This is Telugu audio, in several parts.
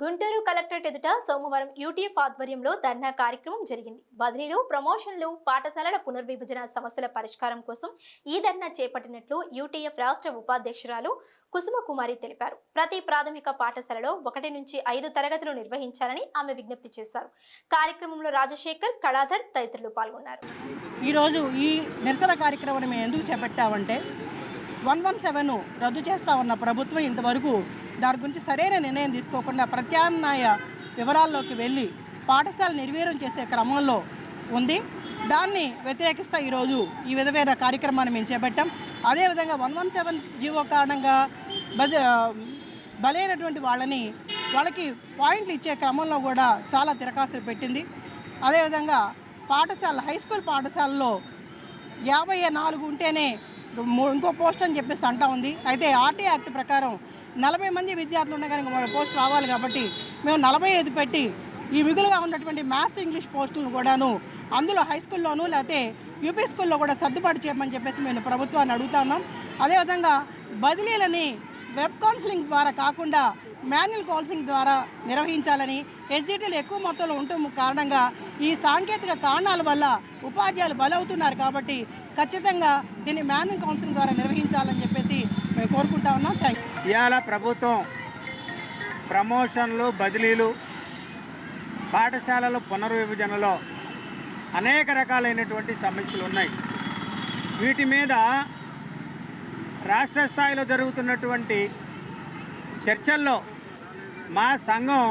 గుంటూరు కలెక్టరేట్ ఎదుట సోమవారం యూటీఎఫ్ ఆధ్వర్యంలో ధర్నా కార్యక్రమం జరిగింది. బదిలీలు ప్రమోషన్లు పాఠశాలల పునర్విభజన సమస్యల పరిష్కారం కోసం ఈ ధర్నా చేపట్టినట్లు యూటీఎఫ్ రాష్ట్ర ఉపాధ్యక్షురాలు కుసుమకుమారి తెలిపారు. ప్రతి ప్రాథమిక పాఠశాలలో ఒకటి నుంచి ఐదు తరగతులు నిర్వహించాలని ఆమె విజ్ఞప్తి చేశారు. కార్యక్రమంలో రాజశేఖర్ కళాధర్ తదితరులు పాల్గొన్నారు. ఈరోజు ఈ నిరసన కార్యక్రమాన్ని మేము ఎందుకు చేపట్టామంటే వన్ వన్ సెవెన్ రద్దు చేస్తూ ఉన్న ప్రభుత్వం ఇంతవరకు దాని గురించి సరైన నిర్ణయం తీసుకోకుండా ప్రత్యామ్నాయ వివరాల్లోకి వెళ్ళి పాఠశాల నిర్వీర్యం చేసే క్రమంలో ఉంది. దాన్ని వ్యతిరేకిస్తా ఈరోజు ఈ విధమైన కార్యక్రమాన్ని మేము చేపట్టాం. అదేవిధంగా వన్ వన్ సెవెన్ జీవో కారణంగా బద బలైనటువంటి వాళ్ళని వాళ్ళకి పాయింట్లు ఇచ్చే క్రమంలో కూడా చాలా తిరకాస్తులు పెట్టింది. అదేవిధంగా పాఠశాల హై స్కూల్ పాఠశాలలో యాభై నాలుగు ఉంటేనే ఇంకో పోస్ట్ అని చెప్పేసి అంటా ఉంది. అయితే ఆర్టీ యాక్ట్ ప్రకారం నలభై మంది విద్యార్థులు ఉన్న కనుక వాళ్ళ పోస్ట్ రావాలి కాబట్టి మేము నలభై ఐదు పెట్టి ఈ మిగులుగా ఉన్నటువంటి మ్యాథ్స్ ఇంగ్లీష్ పోస్టులను కూడాను అందులో హై స్కూల్లోనూ లేకపోతే యూపీ స్కూల్లో కూడా సర్దుబాటు చేయమని చెప్పేసి మేము ప్రభుత్వాన్ని అడుగుతున్నాం అదేవిధంగా బదిలీలని వెబ్ కౌన్సిలింగ్ ద్వారా కాకుండా మాన్యువల్ కౌన్సిలింగ్ ద్వారా నిర్వహించాలని ఎస్జిటీలు ఎక్కువ మొత్తంలో ఉండటం కారణంగా ఈ సాంకేతిక కారణాల వల్ల ఉపాధ్యాయులు బలవుతున్నారు కాబట్టి ఖచ్చితంగా దీన్ని మాన్యువల్ కౌన్సిల్ ద్వారా నిర్వహించాలని చెప్పేసి మేము కోరుకుంటా ఉన్నాం. థ్యాంక్ ఇవాళ ప్రభుత్వం ప్రమోషన్లు బదిలీలు పాఠశాలల పునర్విభజనలో అనేక రకాలైనటువంటి సమస్యలు ఉన్నాయి. వీటి మీద రాష్ట్ర స్థాయిలో జరుగుతున్నటువంటి చర్చల్లో మా సంఘం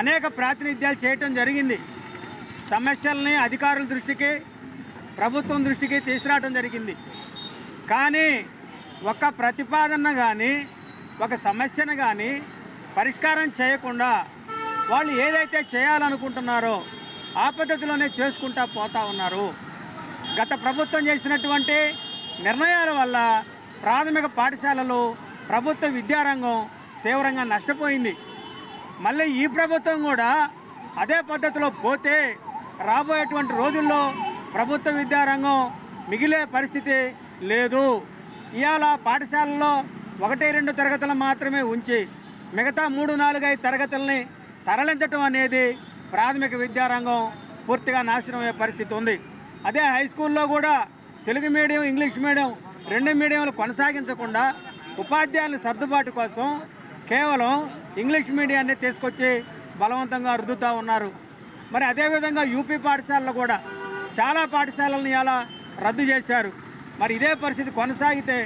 అనేక ప్రాతినిధ్యాలు చేయటం జరిగింది. సమస్యల్ని అధికారుల దృష్టికి ప్రభుత్వం దృష్టికి తీసుకురావడం జరిగింది. కానీ ఒక ప్రతిపాదన కానీ ఒక సమస్యను కానీ పరిష్కారం చేయకుండా వాళ్ళు ఏదైతే చేయాలనుకుంటున్నారో ఆ పద్ధతిలోనే చేసుకుంటా పోతా ఉన్నారు. గత ప్రభుత్వం చేసినటువంటి నిర్ణయాల వల్ల ప్రాథమిక పాఠశాలలు ప్రభుత్వ విద్యారంగం తీవ్రంగా నష్టపోయింది. మళ్ళీ ఈ ప్రభుత్వం కూడా అదే పద్ధతిలో పోతే రాబోయేటువంటి రోజుల్లో ప్రభుత్వ విద్యారంగం మిగిలే పరిస్థితి లేదు. ఇవాళ పాఠశాలలో ఒకటి రెండు తరగతులు మాత్రమే ఉంచి మిగతా మూడు నాలుగు ఐదు తరగతుల్ని తరలించటం అనేది ప్రాథమిక విద్యారంగం పూర్తిగా నాశనం అయ్యే పరిస్థితి ఉంది. అదే హై స్కూల్లో కూడా తెలుగు మీడియం ఇంగ్లీష్ మీడియం రెండు మీడియంలు కొనసాగించకుండా ఉపాధ్యాయుల సర్దుబాటు కోసం కేవలం ఇంగ్లీష్ మీడియాన్ని తీసుకొచ్చి బలవంతంగా రుద్దుతూ ఉన్నారు. మరి అదేవిధంగా యూపీ పాఠశాలలో కూడా చాలా పాఠశాలలను ఇలా రద్దు చేశారు. మరి ఇదే పరిస్థితి కొనసాగితే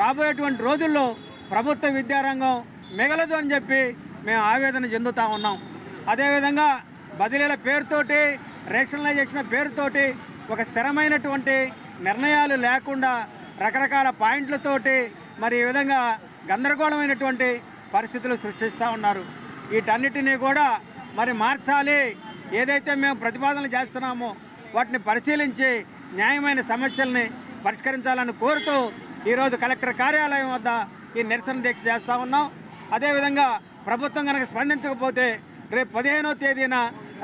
రాబోయేటువంటి రోజుల్లో ప్రభుత్వ విద్యారంగం మిగలదు అని చెప్పి మేము ఆవేదన చెందుతూ ఉన్నాం. అదేవిధంగా బదిలీల పేరుతోటి రేషనలైజేషన్ పేరుతోటి ఒక స్థిరమైనటువంటి నిర్ణయాలు లేకుండా రకరకాల పాయింట్లతోటి మరి ఈ విధంగా గందరగోళమైనటువంటి పరిస్థితులు సృష్టిస్తూ ఉన్నారు. వీటన్నిటినీ కూడా మరి మార్చాలి. ఏదైతే మేము ప్రతిపాదనలు చేస్తున్నామో వాటిని పరిశీలించి న్యాయమైన సమస్యల్ని పరిష్కరించాలని కోరుతూ ఈరోజు కలెక్టర్ కార్యాలయం వద్ద ఈ నిరసన దీక్ష చేస్తూ ఉన్నాం. అదేవిధంగా ప్రభుత్వం కనుక స్పందించకపోతే రేపు పదిహేనో తేదీన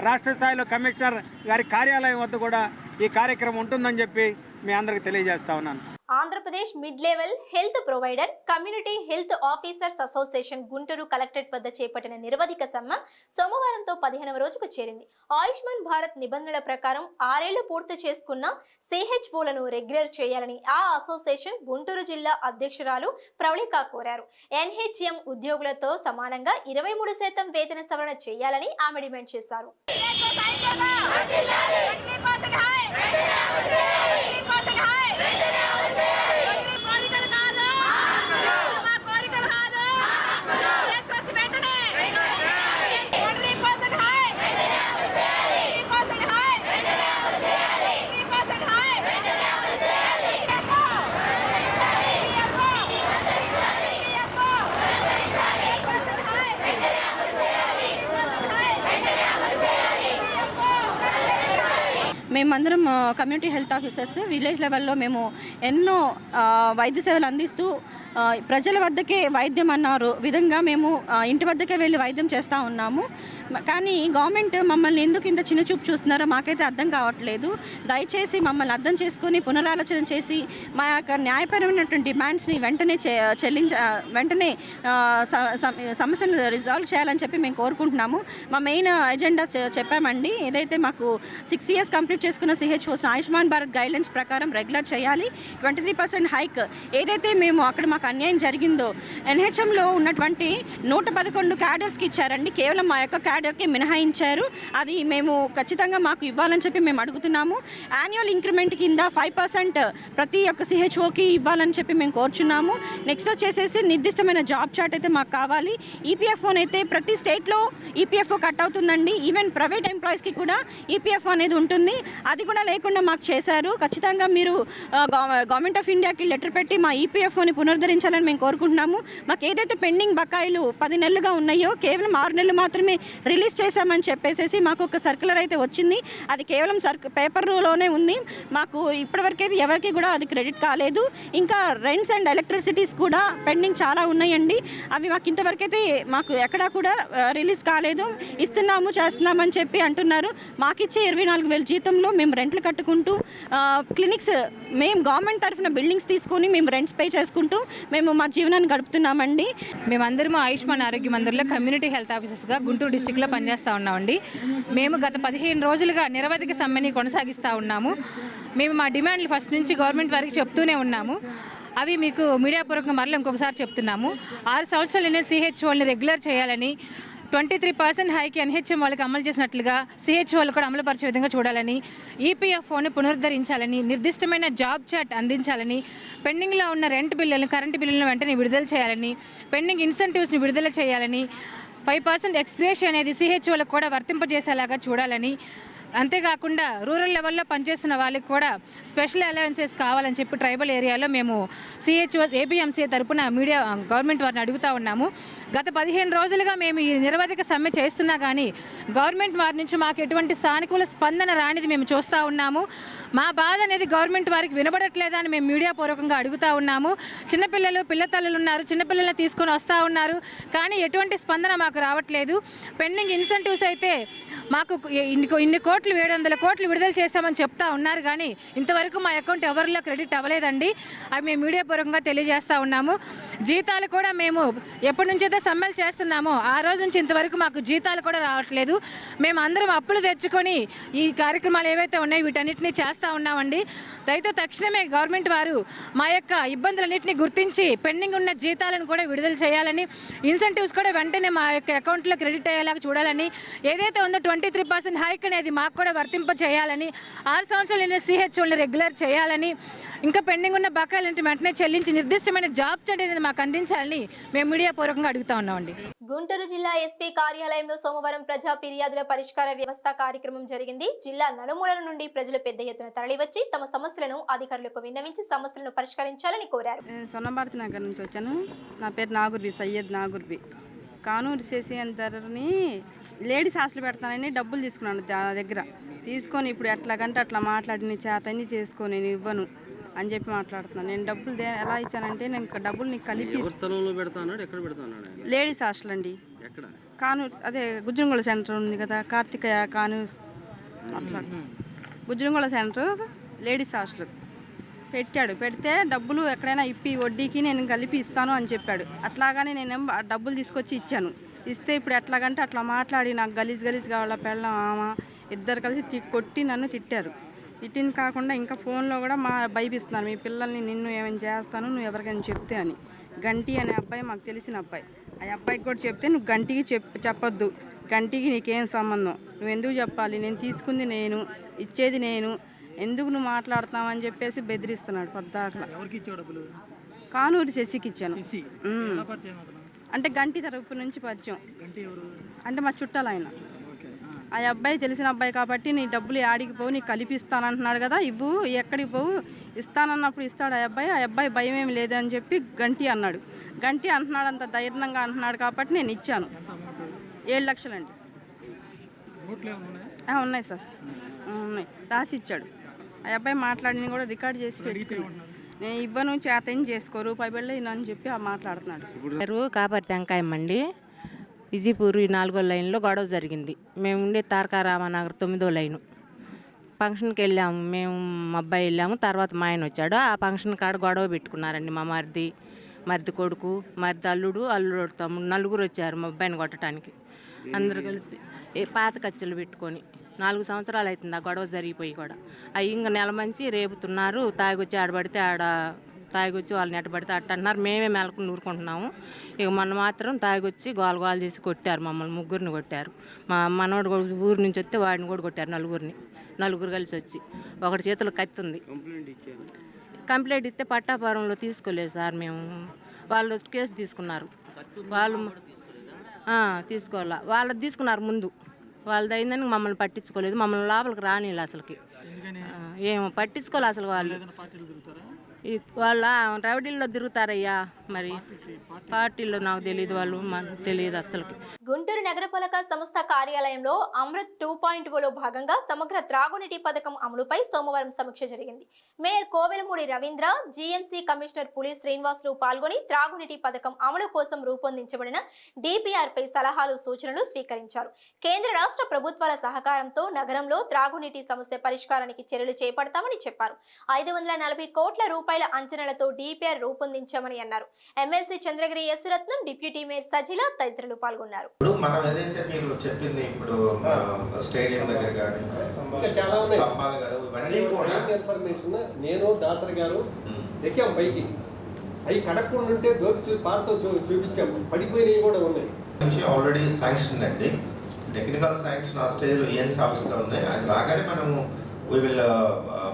రాష్ట్ర స్థాయిలో కమిషనర్ గారి కార్యాలయం వద్ద కూడా ఈ కార్యక్రమం ఉంటుందని చెప్పి మీ అందరికి తెలియజేస్తా ఉన్నాను. Andhra Pradesh mid level health provider community health officers association Guntur collectorate వద్ద చేపట్టిన నిరవధిక సమ్మె సోమవారంతో పదిహేనవ రోజుకు చేరింది. ఆయుష్మాన్ భారత్ నిబంధనల ప్రకారం ఆరేళ్ళు పూర్తి చేసుకున్న సిహెచ్ఓలను రెగ్యులర్ చేయాలని ఆ అసోసియేషన్ గుంటూరు జిల్లా అధ్యక్షురాలు ప్రవళిక కోరారు. ఎన్హెచ్ఎం ఉద్యోగులతో సమానంగా ఇరవై మూడు శాతం వేతన సవరణ చేయాలని ఆమె డిమాండ్ చేశారు. మేమందరం కమ్యూనిటీ హెల్త్ ఆఫీసర్స్ విలేజ్ లెవెల్లో మేము ఎన్నో వైద్య సేవలు అందిస్తూ ప్రజల వద్దకే వైద్యం అన్నారు. విధంగా మేము ఇంటి వద్దకే వెళ్ళి వైద్యం చేస్తూ ఉన్నాము. కానీ గవర్నమెంట్ మమ్మల్ని ఎందుకు ఇంత చిన్న చూపు చూస్తున్నారో మాకైతే అర్థం కావట్లేదు. దయచేసి మమ్మల్ని అర్థం చేసుకుని పునరాలోచన చేసి మా యొక్క న్యాయపరమైనటువంటి డిమాండ్స్ని వెంటనే చెల్లించ వెంటనే స- సమస్యలు రిజాల్వ్ చేయాలని చెప్పి మేము కోరుకుంటున్నాము. మా మెయిన్ ఎజెండా చెప్పామండి. ఏదైతే మాకు సిక్స్ ఇయర్స్ కంప్లీట్ చేసుకున్న సిహెచ్ఓస్ ఆయుష్మాన్ భారత్ గైడ్లైన్స్ ప్రకారం రెగ్యులర్ చేయాలి. ట్వంటీ త్రీ పర్సెంట్ హైక్ ఏదైతే మేము అక్కడ మాకు అన్యాయం జరిగిందో ఎన్హెచ్ఎంలో ఉన్నటువంటి నూట పదకొండు క్యాడర్స్కి ఇచ్చారండి. కేవలం మా యొక్క క్యాడర్కి మినహాయించారు. అది మేము ఖచ్చితంగా మాకు ఇవ్వాలని చెప్పి మేము అడుగుతున్నాము. యాన్యువల్ ఇంక్రిమెంట్ కింద ఫైవ్ పర్సెంట్ ప్రతి ఒక్క సిహెచ్ఓకి ఇవ్వాలని చెప్పి మేము కోరుచున్నాము. నెక్స్ట్ వచ్చేసేసి నిర్దిష్టమైన జాబ్ చార్ట్ అయితే మాకు కావాలి. ఈపీఎఫ్ఓ అయితే ప్రతి స్టేట్లో ఈపీఎఫ్ఓ కట్ అవుతుందండి. ఈవెన్ ప్రైవేట్ ఎంప్లాయీస్కి కూడా ఈపీఎఫ్ఓ అనేది ఉంటుంది. అది కూడా లేకుండా మాకు చేశారు. ఖచ్చితంగా మీరు గవర్నమెంట్ ఆఫ్ ఇండియాకి లెటర్ పెట్టి మా ఈపీఎఫ్ఓని పునరుద్ధరించాలని మేము కోరుకుంటున్నాము. మాకు ఏదైతే పెండింగ్ బకాయిలు పది నెలలుగా ఉన్నాయో కేవలం ఆరు నెలలు మాత్రమే రిలీజ్ చేశామని చెప్పేసి మాకు ఒక సర్కులర్ అయితే వచ్చింది. అది కేవలం సర్క్ పేపర్లోనే ఉంది. మాకు ఇప్పటివరకైతే ఎవరికి కూడా అది క్రెడిట్ కాలేదు. ఇంకా రెంట్స్ అండ్ ఎలక్ట్రిసిటీస్ కూడా పెండింగ్ చాలా ఉన్నాయండి. అవి మాకు ఇంతవరకైతే మాకు ఎక్కడా కూడా రిలీజ్ కాలేదు. ఇస్తున్నాము చేస్తున్నామని చెప్పి అంటున్నారు. మాకిచ్చే ఇరవై నాలుగు వేల జీతంలో మేము రెంట్లు కట్టుకుంటూ క్లినిక్స్ మేము గవర్నమెంట్ తరఫున బిల్డింగ్స్ తీసుకొని మేము రెంట్స్ పే చేసుకుంటూ మేము మా జీవనాన్ని గడుపుతున్నామండి. మేమందరము ఆయుష్మాన్ ఆరోగ్య మందిర్లో కమ్యూనిటీ హెల్త్ ఆఫీసర్స్గా గుంటూరు డిస్టిక్లో పనిచేస్తూ ఉన్నామండి. మేము గత పదిహేను రోజులుగా నిరవధిక సమ్మెని కొనసాగిస్తూ ఉన్నాము. మేము మా డిమాండ్లు ఫస్ట్ నుంచి గవర్నమెంట్ వారికి చెప్తూనే ఉన్నాము. అవి మీకు మీడియా పూర్వకంగా మరలా ఇంకొకసారి చెప్తున్నాము. ఆరు సంవత్సరాలనే సిహెచ్ఓల్ని రెగ్యులర్ చేయాలని ట్వంటీ త్రీ పర్సెంట్ హైకి ఎన్హెచ్ఎం వాళ్ళకి అమలు చేసినట్లుగా సిహెచ్ఓలు కూడా అమలుపరిచే విధంగా చూడాలని ఈపీఎఫ్ఓని పునరుద్ధరించాలని నిర్దిష్టమైన జాబ్ చాట్ అందించాలని పెండింగ్లో ఉన్న రెంట్ బిల్లులను కరెంటు బిల్లులను వెంటనే విడుదల చేయాలని పెండింగ్ ఇన్సెంటివ్స్ని విడుదల చేయాలని ఫైవ్ పర్సెంట్ ఎక్స్గ్రేష్ అనేది సిహెచ్ఓలకు కూడా వర్తింపజేసేలాగా చూడాలని అంతేకాకుండా రూరల్ లెవెల్లో పనిచేస్తున్న వాళ్ళకి కూడా స్పెషల్ అలవెన్సెస్ కావాలని చెప్పి ట్రైబల్ ఏరియాలో మేము సిహెచ్ఓ ఏబిఎంసీ తరపున మీడియా గవర్నమెంట్ వారిని అడుగుతా ఉన్నాము. గత పదిహేను రోజులుగా మేము ఈ నిరవధిక సమ్మె చేస్తున్నా కానీ గవర్నమెంట్ వారి నుంచి మాకు ఎటువంటి సానుకూల స్పందన రానిది మేము చూస్తూ ఉన్నాము. మా బాధ అనేది గవర్నమెంట్ వారికి వినబడట్లేదా అని మేము మీడియా పూర్వకంగా అడుగుతా ఉన్నాము. చిన్నపిల్లలు పిల్లతల్లులు ఉన్నారు చిన్నపిల్లల్ని తీసుకొని వస్తూ ఉన్నారు. కానీ ఎటువంటి స్పందన మాకు రావట్లేదు. పెండింగ్ ఇన్సెంటివ్స్ అయితే మాకు ఇన్ని ఇన్ని కోట్లు ఏడు వందల కోట్లు విడుదల చేస్తామని చెప్తా ఉన్నారు. కానీ ఇంతవరకు మా అకౌంట్ ఎవరిలో క్రెడిట్ అవ్వలేదండి. అవి మేము మీడియా పూర్వకంగా తెలియజేస్తూ ఉన్నాము. జీతాలు కూడా మేము ఎప్పటి నుంచి అయితే సమ్మెలు చేస్తున్నామో ఆ రోజు నుంచి ఇంతవరకు మాకు జీతాలు కూడా రావట్లేదు. మేము అందరం అప్పులు తెచ్చుకొని ఈ కార్యక్రమాలు ఏవైతే ఉన్నాయో వీటన్నిటిని చేస్తూ ఉన్నామండి. అయితే తక్షణమే గవర్నమెంట్ వారు మా యొక్క ఇబ్బందులన్నింటినీ గుర్తించి పెండింగ్ ఉన్న జీతాలను కూడా విడుదల చేయాలని ఇన్సెంటివ్స్ కూడా వెంటనే మా యొక్క అకౌంట్లో క్రెడిట్ అయ్యేలాగా చూడాలని ఏదైతే ఉందో ట్వంటీ త్రీ పర్సెంట్ హైక్ అనేది మాకు కూడా వర్తింప చేయాలని ఆరు సంవత్సరాలు సిహెచ్ఓని రెగ్యులర్ చేయాలని ఇంకా పెండింగ్ ఉన్న బకాయిలు వెంటనే చెల్లించి నిర్దిష్టమైన జాబ్ అనేది మాకు అందించాలని మేము మీడియా పూర్వకంగా అడుగుతా ఉన్నామండి. గుంటూరు జిల్లా ఎస్పీ కార్యాలయంలో సోమవారం ప్రజా ఫిర్యాదుల పరిష్కార వ్యవస్థ కార్యక్రమం జరిగింది. జిల్లా నలుమూలల నుండి ప్రజలు పెద్ద ఎత్తున తరలివచ్చి తమ సమస్యలను అధికారులకు విన్నవించి సమస్యలను పరిష్కరించాలని కోరారు. నేను సొన్నభారతి నగర్ నుంచి వచ్చాను. నా పేరు నాగుర్బి సయ్యద్ నాగుర్బి కానూరు చేసి అంతని లేడీస్ హాస్టల్ పెడతానని డబ్బులు తీసుకున్నాను నా దగ్గర. తీసుకొని ఇప్పుడు ఎట్లాగంటే అట్లా మాట్లాడి నీ చేతని చేసుకో నేను ఇవ్వను. అని చెప్పి మాట్లాడుతున్నాను నేను డబ్బులు ఎలా ఇచ్చానంటే నేను డబ్బులు నీకు కలిపి? లేడీస్ హాస్టల్ అండి. కానూరు అదే గుజ్జంగొండ సెంటర్ ఉంది కదా కార్తికయ అట్లా. Gujjangonda centre ladies hostel. పెట్టాడు. పెడితే డబ్బులు ఎక్కడైనా ఇప్పి వడ్డీకి నేను కలిపి ఇస్తాను అని చెప్పాడు. అట్లాగానే నేను డబ్బులు తీసుకొచ్చి ఇచ్చాను. ఇస్తే ఇప్పుడు ఎట్లాగంటే అట్లా మాట్లాడి నాకు గలీజ్ గలీజ్ కావాలా పెళ్ళం ఆమ ఇద్దరు కలిసి కొట్టి నన్ను తిట్టారు. తిట్టింది కాకుండా ఇంకా ఫోన్లో కూడా మా భయపిస్తున్నాను మీ పిల్లల్ని నిన్ను ఏమైనా చేస్తాను నువ్వు ఎవరికైనా చెప్తే అని. గంటి అనే అబ్బాయి మాకు తెలిసిన అబ్బాయి. ఆ అబ్బాయికి కూడా చెప్తే నువ్వు గంటికి చెప్ చెప్పొద్దు. గంటికి నీకేం సంబంధం? నువ్వు ఎందుకు చెప్పాలి? నేను తీసుకుంది నేను ఇచ్చేది నేను. ఎందుకు నువ్వు మాట్లాడుతున్నావు అని చెప్పేసి బెదిరిస్తున్నాడు పొద్దాకలా. కానూరు శశికి ఇచ్చాను. అంటే గంటి తరపు నుంచి పరిచయం. అంటే మా చుట్టాలు ఆయన. ఆ అబ్బాయి తెలిసిన అబ్బాయి కాబట్టి నీ డబ్బులు యాడికి పోవు నీకు కలిపిస్తానంటున్నాడు కదా ఇవ్వు ఎక్కడికి పోవు ఇస్తానన్నప్పుడు ఇస్తాడు ఆ అబ్బాయి ఆ అబ్బాయి భయం ఏమి లేదని చెప్పి గంటి అన్నాడు. గంటి అంటున్నాడు అంత ధైర్యంగా అంటున్నాడు కాబట్టి నేను ఇచ్చాను. ఏడు లక్షలండి. ఉన్నాయా? సార్. ఉన్నాయి. రాసి ఇచ్చాడు. ఆ అబ్బాయి మాట్లాడిన కూడా రికార్డ్ చేసి పెట్టుకున్నాడు. నేను ఇవ్వను చేతని చేసుకో రూపాయి బిళ్ళ అని చెప్పి ఆ మాట్లాడుతున్నాడు. పేరు కాపర్తి వెంకాయమ్మండి విజయపూర్ ఈ నాలుగో లైన్లో గొడవ జరిగింది. మేము ఉండే తారకా రామనగర్ తొమ్మిదో లైను. ఫంక్షన్కి వెళ్ళాము. మేము మా అబ్బాయి వెళ్ళాము. తర్వాత మా ఆయన వచ్చాడు. ఆ ఫంక్షన్ కాడ గొడవ పెట్టుకున్నారండి మా మరిది మరిది కొడుకు మరిది అల్లుడు అల్లుడు తమ్ముడు నలుగురు వచ్చారు మా అబ్బాయిని కొట్టడానికి అందరు కలిసి ఏ పాత కచ్చలు పెట్టుకొని నాలుగు సంవత్సరాలు అవుతుంది ఆ గొడవ జరిగిపోయి కూడా. అవి ఇంకా నెల మంచి రేపుతున్నారు. తాగొచ్చి ఆడబడితే ఆడ తాగొచ్చి వాళ్ళని ఎట్టబడితే అట్ట అంటున్నారు. మేమే మెలకు నూరుకుంటున్నాము. ఇక మొన్న మాత్రం తాగొచ్చి గోల గోల చేసి కొట్టారు మమ్మల్ని ముగ్గురిని కొట్టారు. మా మనోడు కూడా ఊరు నుంచి వస్తే వాడిని కూడా కొట్టారు నలుగురిని. నలుగురు కలిసి వచ్చి. ఒకటి చేతులు కత్తి ఉంది. కంప్లైంట్ ఇస్తే పట్టాపురంలో తీసుకోలేదు సార్ మేము. వాళ్ళు కేసు తీసుకున్నారు. వాళ్ళు తీసుకోవాలా? వాళ్ళది తీసుకున్నారు ముందు. వాళ్ళది అయిందని మమ్మల్ని పట్టించుకోలేదు. మమ్మల్ని లోపలికి రానిలే అసలుకి. ఏమో పట్టించుకోలే అసలు వాళ్ళు? వాళ్ళ రౌడీల్లో తిరుగుతారయ్యా మరి. పార్టీలో నాకు తెలియదు వాళ్ళు మనకు తెలియదు అసలు గుంటూరు నగరపాలక సంస్థ కార్యాలయంలో అమృత్ టూ పాయింట్లో భాగంగా సమగ్ర త్రాగునీటి పథకం అమలుపై సోమవారం సమీక్ష జరిగింది. Mayor Kovelamudi Ravindra GMC commissioner Puli Srinivasulu పాల్గొని త్రాగునీటి పథకం అమలు కోసం రూపొందించబడిన డిపిఆర్ పై సలహాలు సూచనలు స్వీకరించారు. కేంద్ర రాష్ట్ర ప్రభుత్వాల సహకారంతో నగరంలో త్రాగునీటి సమస్య పరిష్కారానికి చర్యలు చేపడతామని చెప్పారు. ఐదు వందల నలభై కోట్ల రూపాయల అంచనాలతో డిపిఆర్ రూపొందించామని అన్నారు. MLC Chandragiri S Ratnam deputy mayor Sajila తదితరులు పాల్గొన్నారు. ఇప్పుడు మనం ఏదైతే మీరు చెప్పింది ఇప్పుడు ఆ, స్టేడియం దగ్గర కానీ స్తంభాలు గారు ఇవన్నీ కూడా ఇన్ఫర్మేషన్ నేను దాసరి గారు ఉమ్, ఎక్కాం పైకి. అవి కడకుండా ఉంటే దోకి చూ పారతో చూ- చూపించాము పడిపోయినవి కూడా ఉన్నాయి. నుంచి ఆల్రెడీ శాంక్షన్ అండి. టెక్నికల్ శాంక్షన్ ఆ స్టేజ్లో ఈఎన్సీ ఆఫీస్లో ఉంది అది రాగానే మనము వీ విల్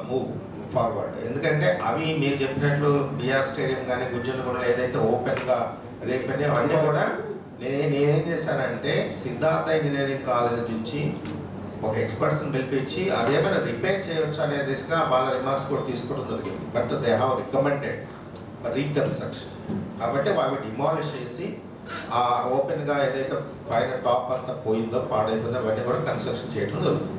మూవ్ ఫార్వర్డ్ ఎందుకంటే అవి మీరు చెప్పినట్లు బిఆర్ స్టేడియం కానీ గుజ్జనగూడలో ఏదైతే ఓపెన్గా అదే పని అవన్నీ కూడా నేను నేనేం చేశానంటే సిద్ధార్థ ఇంజనీరింగ్ కాలేజ్ నుంచి ఒక ఎక్స్పర్ట్స్ని పిలిపించి అదేమైనా రిపేర్ చేయొచ్చు అనే దిశగా వాళ్ళ రిమార్క్స్ కూడా తీసుకోవడం జరిగింది but they have recommended reconstruction కాబట్టి అవి డిమాలిష్ చేసి ఆ ఓపెన్గా ఏదైతే పైన టాప్ అంతా పోయిందో పాడైపోయిందో అవన్నీ కూడా కన్స్ట్రక్షన్ చేయడం జరుగుతుంది.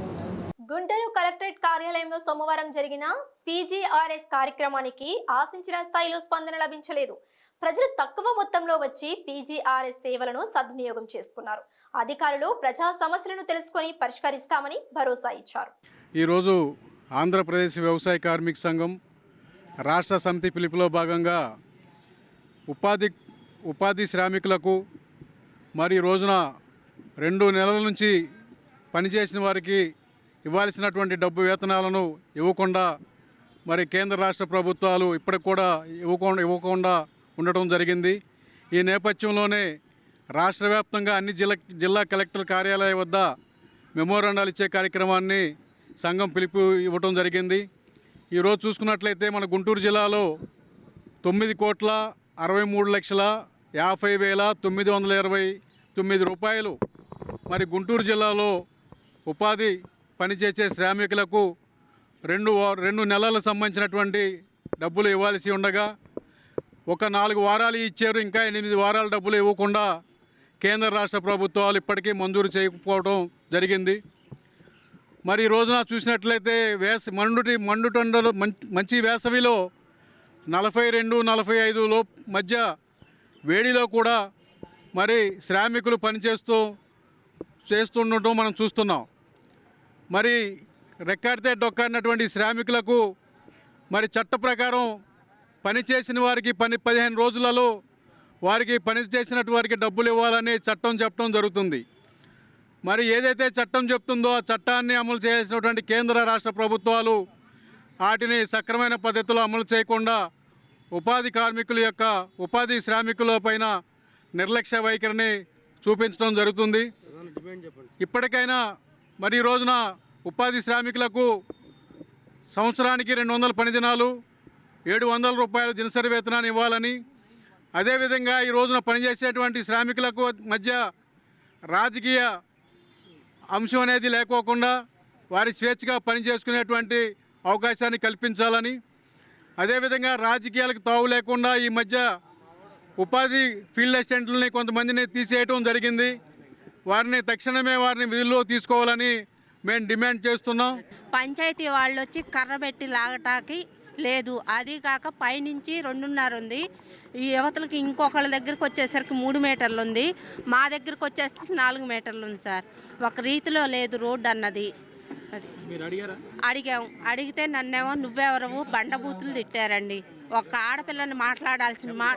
గుంటూరు కలెక్టరేట్ కార్యాలయంలో సోమవారం జరిగిన పీజీఆర్ఎస్ కార్యక్రమానికి ఆశించిన స్థాయిలో స్పందన లభించలేదు. ప్రజలు తక్కువ మొత్తంలో వచ్చి పీజీఆర్ఎస్ సేవలను సద్వినియోగం చేసుకున్నారు. అధికారులు ప్రజా సమస్యలను తెలుసుకొని పరిష్కరిస్తామని భరోసా ఇచ్చారు. ఈరోజు ఆంధ్రప్రదేశ్ వ్యవసాయ కార్మిక సంఘం రాష్ట్ర సమితి పిలుపులో భాగంగా ఉపాధి ఉపాధి శ్రామికులకు మరి రోజున రెండు నెలల నుంచి పనిచేసిన వారికి ఇవ్వాల్సినటువంటి డబ్బు వేతనాలను ఇవ్వకుండా మరి కేంద్ర రాష్ట్ర ప్రభుత్వాలు ఇప్పటికి కూడా ఇవ్వకుండా ఇవ్వకుండా ఉండటం జరిగింది. ఈ నేపథ్యంలోనే రాష్ట్ర వ్యాప్తంగా అన్ని జిల్లా జిల్లా కలెక్టర్ కార్యాలయం వద్ద మెమోరాండాలు ఇచ్చే కార్యక్రమాన్ని సంఘం పిలుపు ఇవ్వటం జరిగింది. ఈరోజు చూసుకున్నట్లయితే మన గుంటూరు జిల్లాలో తొమ్మిది కోట్ల అరవై మూడు లక్షల యాభై వేల తొమ్మిది వందల ఇరవై తొమ్మిది రూపాయలు. మరి గుంటూరు జిల్లాలో ఉపాధి పనిచేసే శ్రామికులకు రెండు రెండు నెలలకు సంబంధించినటువంటి డబ్బులు ఇవ్వాల్సి ఉండగా ఒక నాలుగు వారాలు ఇచ్చారు. ఇంకా ఎనిమిది వారాల డబ్బులు ఇవ్వకుండా కేంద్ర రాష్ట్ర ప్రభుత్వాలు ఇప్పటికీ మంజూరు చేయకపోవడం జరిగింది. మరి ఈ రోజున చూసినట్లయితే వేస మండుటి మండుటండలు మంచి వేసవిలో నలభై రెండు నలభై ఐదులో మధ్య వేడిలో కూడా మరి శ్రామికులు పనిచేస్తూ చేస్తుండటం మనం చూస్తున్నాం. మరి రెక్కాడితే డొక్కాడినటువంటి శ్రామికులకు మరి చట్ట ప్రకారం పని చేసిన వారికి పని పదిహేను రోజులలో వారికి పని చేసినట్టు వారికి డబ్బులు ఇవ్వాలని చట్టం చెప్పడం జరుగుతుంది. మరి ఏదైతే చట్టం చెప్తుందో ఆ చట్టాన్ని అమలు చేయాల్సినటువంటి కేంద్ర రాష్ట్ర ప్రభుత్వాలు వాటిని సక్రమైన పద్ధతిలో అమలు చేయకుండా ఉపాధి కార్మికుల యొక్క ఉపాధి శ్రామికుల పైన నిర్లక్ష్య వైఖరిని చూపించడం జరుగుతుంది. ఇప్పటికైనా మరి ఈ రోజున ఉపాధి శ్రామికులకు సంవత్సరానికి రెండు వందల పని దినాలు ఏడు వందల రూపాయలు దినసరి వేతనాన్ని ఇవ్వాలని అదేవిధంగా ఈ రోజున పనిచేసేటువంటి శ్రామికులకు మధ్య రాజకీయ అంశం అనేది లేకోకుండా వారి స్వేచ్ఛగా పనిచేసుకునేటువంటి అవకాశాన్ని కల్పించాలని అదేవిధంగా రాజకీయాలకు తావు లేకుండా ఈ మధ్య ఉపాధి ఫీల్డ్ అసిస్టెంట్లని కొంతమందిని తీసేయటం జరిగింది. వారిని తక్షణమే వారిని విధుల్లో తీసుకోవాలని మేము డిమాండ్ చేస్తున్నాం. పంచాయతీ వాళ్ళు వచ్చి కర్ర పెట్టి లాగటానికి లేదు. అది కాక పైనుంచి రెండున్నర ఉంది. ఈ యువతలకి ఇంకొకళ్ళ దగ్గరికి వచ్చేసరికి మూడు మీటర్లు ఉంది. మా దగ్గరికి వచ్చేసరికి నాలుగు మీటర్లు ఉంది సార్. ఒక రీతిలో లేదు రోడ్డు అన్నది. అది. మీరు అడిగారా? అడిగాం. అడిగితే నన్నేమో నువ్వెవరవు? బండబూతులు తిట్టారండి. ఒక ఆడపిల్లని మాట్లాడాల్సిన మా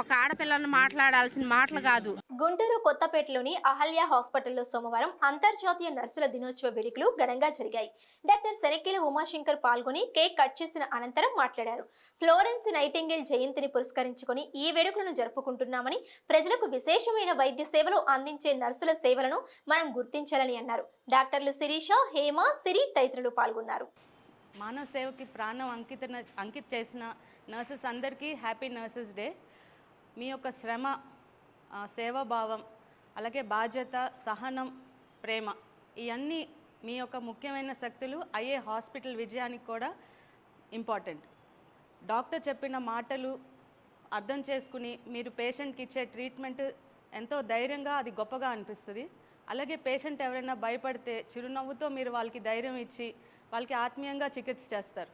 ఒక ఆడపిల్లని మాట్లాడాల్సిన మాటలు కాదు. గుంటూరు కొత్తపేటలోని అహల్య హాస్పిటల్లో సోమవారం అంతర్జాతీయ నర్సుల దినోత్సవ వేడుకలు ఘనంగా జరిగాయి. డాక్టర్ సెనకెల ఉమాశంకర్ పాల్గొని కేక్ కట్ చేసిన అనంతరం మాట్లాడారు. ఫ్లోరెన్స్ నైటింగేల్ జయంతిని పురస్కరించుకొని ఈ వేడుకలను జరుపుకుంటున్నామని ప్రజలకు విశేషమైన వైద్య సేవలు అందించే నర్సుల సేవలను మనం గుర్తించాలని అన్నారు. డాక్టర్లు శిరీష హేమ సిరి తదితరులు పాల్గొన్నారు. మానవ సేవకి ప్రాణం అంకిత అంకిత చేసిన నర్సెస్ అందరికీ హ్యాపీ నర్సెస్ డే. మీ యొక్క శ్రమ సేవాభావం అలాగే బాధ్యత సహనం ప్రేమ ఇవన్నీ మీ యొక్క ముఖ్యమైన శక్తులు అయ్యే హాస్పిటల్ విజయానికి కూడా ఇంపార్టెంట్. డాక్టర్ చెప్పిన మాటలు అర్థం చేసుకుని మీరు పేషెంట్కి ఇచ్చే ట్రీట్మెంట్ ఎంతో ధైర్యంగా అది గొప్పగా అనిపిస్తుంది. అలాగే పేషెంట్ ఎవరైనా భయపడితే చిరునవ్వుతో మీరు వాళ్ళకి ధైర్యం ఇచ్చి వాళ్ళకి ఆత్మీయంగా చికిత్స చేస్తారు.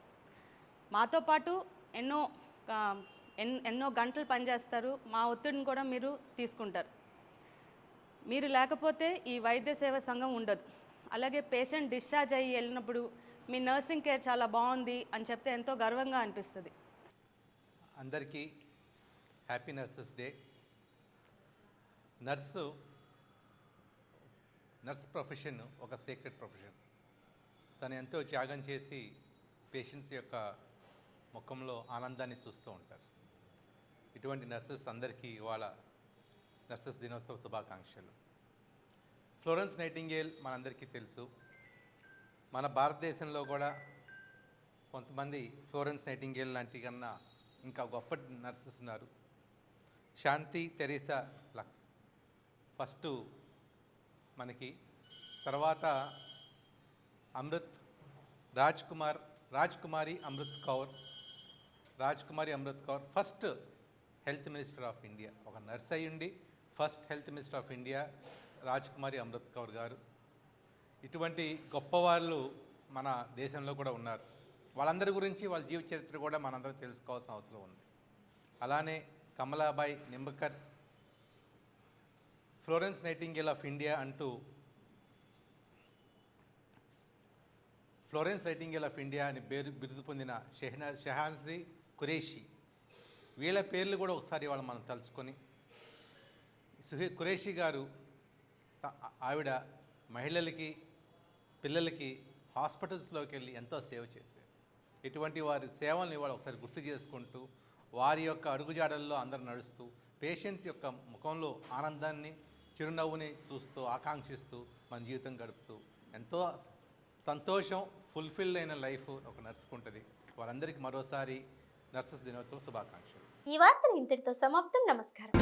మాతో పాటు ఎన్నో ఎన్- ఎన్నో గంటలు పనిచేస్తారు. మా ఒత్తిడిని కూడా మీరు తీసుకుంటారు. మీరు లేకపోతే ఈ వైద్య సేవ సంఘం ఉండదు. అలాగే పేషెంట్ డిశ్చార్జ్ అయ్యి వెళ్ళినప్పుడు మీ నర్సింగ్ కేర్ చాలా బాగుంది అని చెప్తే ఎంతో గర్వంగా అనిపిస్తుంది. అందరికీ happy nurses day. Nurse nurse profession ఒక సీక్రెట్ ప్రొఫెషన్. తను ఎంతో త్యాగం చేసి పేషెంట్స్ యొక్క ముఖంలో ఆనందాన్ని చూస్తూ ఉంటారు. ఇటువంటి నర్సెస్ అందరికీ ఇవాళ నర్సెస్ దినోత్సవ శుభాకాంక్షలు. ఫ్లోరెన్స్ నైటింగేల్ మనందరికీ తెలుసు. మన భారతదేశంలో కూడా కొంతమంది ఫ్లోరెన్స్ నైటింగేల్ లాంటి కన్నా ఇంకా గొప్ప నర్సెస్ ఉన్నారు. శాంతి తెరీసా లక్. ఫస్ట్ మనకి తర్వాత Amrit Raj Kumar Raj Kumari Amrit Kaur. Raj Kumari Amrit Kaur. First health minister of India. ఒక నర్స్ అయ్యుండి first health minister of India Raj Kumari Amrit Kaur garu. ఇటువంటి గొప్పవాళ్ళు మన దేశంలో కూడా ఉన్నారు. వాళ్ళందరి గురించి వాళ్ళ జీవిత చరిత్ర కూడా మనందరం తెలుసుకోవాల్సిన అవసరం ఉంది. అలానే Kamalabai Nimbkar Florence Nightingale of India అంటూ ఫ్లోరెన్స్ నైటింగేల్ ఆఫ్ ఇండియా అని బిరుదు పొందిన షెహనా షెహాన్సీ కురేషి వీళ్ళ పేర్లు కూడా ఒకసారి వాళ్ళు మనం తలుచుకొని. సుహే కురేషి గారు ఆవిడ మహిళలకి పిల్లలకి హాస్పిటల్స్లోకి వెళ్ళి ఎంతో సేవ చేశారు. ఇటువంటి వారి సేవల్ని ఇవాళ ఒకసారి గుర్తు చేసుకుంటూ వారి యొక్క అడుగుజాడల్లో అందరు నడుస్తూ పేషెంట్ యొక్క ముఖంలో ఆనందాన్ని చిరునవ్వుని చూస్తూ ఆకాంక్షిస్తూ మన జీవితం గడుపుతూ ఎంతో సంతోషం ఫుల్ఫిల్ అయిన లైఫ్ ఒక నడుచుకుంటుంది. వారందరికీ మరోసారి నర్సెస్ దినోత్సవం శుభాకాంక్షలు. ఈ వార్తను ఇంతటితో సమాప్తం. నమస్కారం.